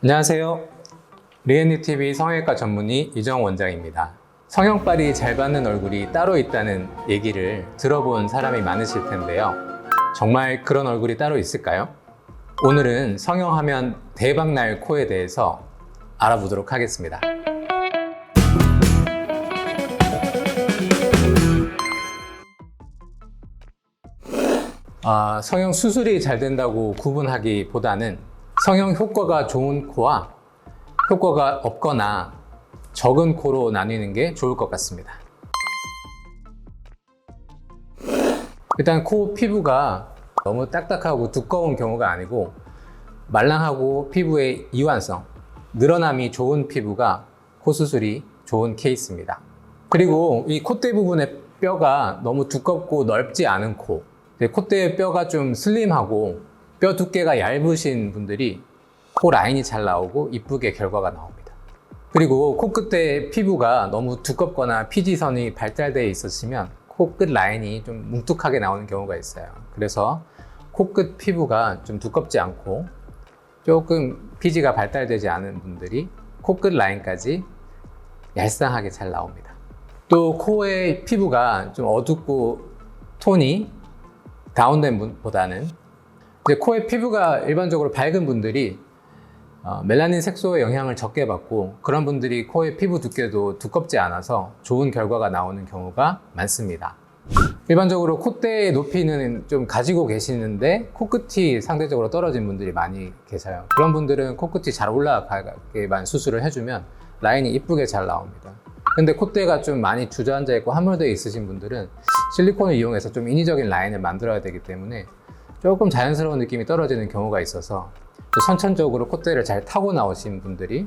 안녕하세요. 리앤니TV 성형외과 전문의 이정 원장입니다. 성형빨이 잘 받는 얼굴이 따로 있다는 얘기를 들어본 사람이 많으실 텐데요. 정말 그런 얼굴이 따로 있을까요? 오늘은 성형하면 대박날 코에 대해서 알아보도록 하겠습니다. 아, 성형 수술이 잘 된다고 구분하기보다는 성형 효과가 좋은 코와 효과가 없거나 적은 코로 나뉘는 게 좋을 것 같습니다. 일단 코 피부가 너무 딱딱하고 두꺼운 경우가 아니고 말랑하고 피부의 이완성, 늘어남이 좋은 피부가 코 수술이 좋은 케이스입니다. 그리고 이 콧대 부분의 뼈가 너무 두껍고 넓지 않은 코, 이제 콧대의 뼈가 좀 슬림하고 뼈 두께가 얇으신 분들이 코 라인이 잘 나오고 이쁘게 결과가 나옵니다. 그리고 코끝에 피부가 너무 두껍거나 피지선이 발달되어 있으시면 코끝 라인이 좀 뭉툭하게 나오는 경우가 있어요. 그래서 코끝 피부가 좀 두껍지 않고 조금 피지가 발달되지 않은 분들이 코끝 라인까지 얄쌍하게 잘 나옵니다. 또 코의 피부가 좀 어둡고 톤이 다운된 분보다는 이제 코의 피부가 일반적으로 밝은 분들이 어, 멜라닌 색소의 영향을 적게 받고 그런 분들이 코의 피부 두께도 두껍지 않아서 좋은 결과가 나오는 경우가 많습니다. 일반적으로 콧대의 높이는 좀 가지고 계시는데 코끝이 상대적으로 떨어진 분들이 많이 계세요. 그런 분들은 코끝이 잘 올라가게만 수술을 해주면 라인이 이쁘게 잘 나옵니다. 근데 콧대가 좀 많이 주저앉아 있고 함몰되어 있으신 분들은 실리콘을 이용해서 좀 인위적인 라인을 만들어야 되기 때문에 조금 자연스러운 느낌이 떨어지는 경우가 있어서 또 선천적으로 콧대를 잘 타고 나오신 분들이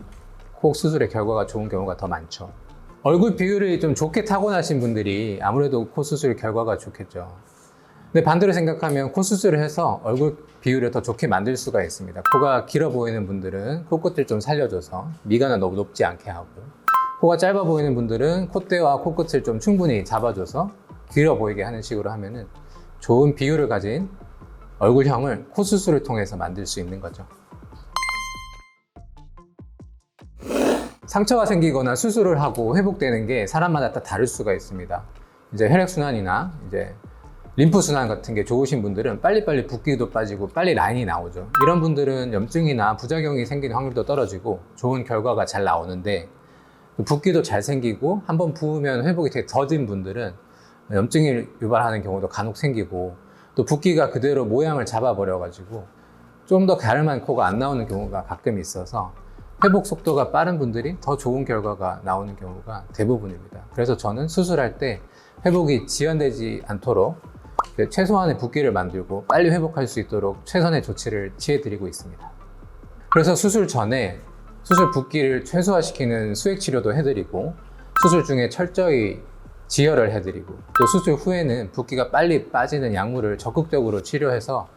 코 수술의 결과가 좋은 경우가 더 많죠. 얼굴 비율이 좀 좋게 타고나신 분들이 아무래도 코 수술 결과가 좋겠죠. 근데 반대로 생각하면 코 수술을 해서 얼굴 비율을 더 좋게 만들 수가 있습니다. 코가 길어 보이는 분들은 코끝을 좀 살려줘서 미간을 너무 높지 않게 하고 코가 짧아 보이는 분들은 콧대와 코끝을 좀 충분히 잡아줘서 길어 보이게 하는 식으로 하면은 좋은 비율을 가진 얼굴형을 코 수술을 통해서 만들 수 있는 거죠. 상처가 생기거나 수술을 하고 회복되는 게 사람마다 다 다를 수가 있습니다. 이제 혈액순환이나 이제 림프순환 같은 게 좋으신 분들은 빨리빨리 붓기도 빠지고 빨리 라인이 나오죠. 이런 분들은 염증이나 부작용이 생기는 확률도 떨어지고 좋은 결과가 잘 나오는데 붓기도 잘 생기고 한번 부으면 회복이 되게 더딘 분들은 염증을 유발하는 경우도 간혹 생기고 또 붓기가 그대로 모양을 잡아버려가지고 좀더 가름한 코가 안 나오는 경우가 가끔 있어서 회복 속도가 빠른 분들이 더 좋은 결과가 나오는 경우가 대부분입니다. 그래서 저는 수술할 때 회복이 지연되지 않도록 최소한의 붓기를 만들고 빨리 회복할 수 있도록 최선의 조치를 취해드리고 있습니다. 그래서 수술 전에 수술 붓기를 최소화시키는 수액 치료도 해드리고 수술 중에 철저히 지혈을 해드리고 또 수술 후에는 붓기가 빨리 빠지는 약물을 적극적으로 치료해서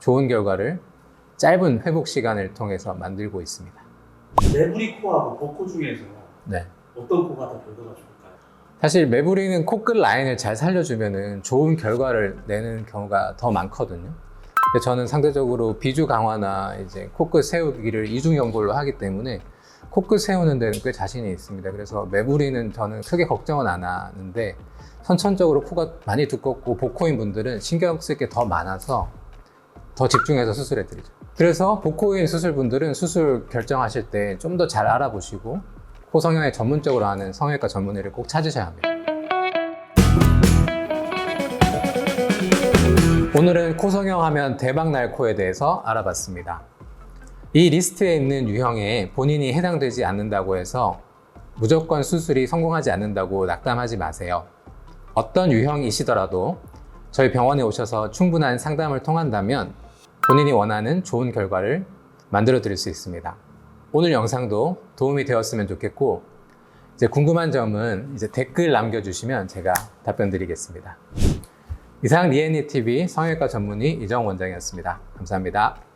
좋은 결과를 짧은 회복 시간을 통해서 만들고 있습니다. 매부리 코하고 복코 중에서 네. 어떤 코가 더 결과가 좋을까요? 사실 매부리는 코끝 라인을 잘 살려주면 좋은 결과를 내는 경우가 더 많거든요. 저는 상대적으로 비주 강화나 이제 코끝 세우기를 이중 연골로 하기 때문에 코끝 세우는 데는 꽤 자신이 있습니다. 그래서 매부리는 저는 크게 걱정은 안 하는데 선천적으로 코가 많이 두껍고 복코인 분들은 신경 쓸 게 더 많아서 더 집중해서 수술해 드리죠. 그래서 복코인 수술 분들은 수술 결정하실 때 좀 더 잘 알아보시고 코 성형에 전문적으로 하는 성형외과 전문의를 꼭 찾으셔야 합니다. 오늘은 코 성형하면 대박 날 코에 대해서 알아봤습니다. 이 리스트에 있는 유형에 본인이 해당되지 않는다고 해서 무조건 수술이 성공하지 않는다고 낙담하지 마세요. 어떤 유형이시더라도 저희 병원에 오셔서 충분한 상담을 통한다면 본인이 원하는 좋은 결과를 만들어 드릴 수 있습니다. 오늘 영상도 도움이 되었으면 좋겠고 이제 궁금한 점은 이제 댓글 남겨주시면 제가 답변 드리겠습니다. 이상 리애니 TV 성형외과 전문의 이정 원장이었습니다. 감사합니다.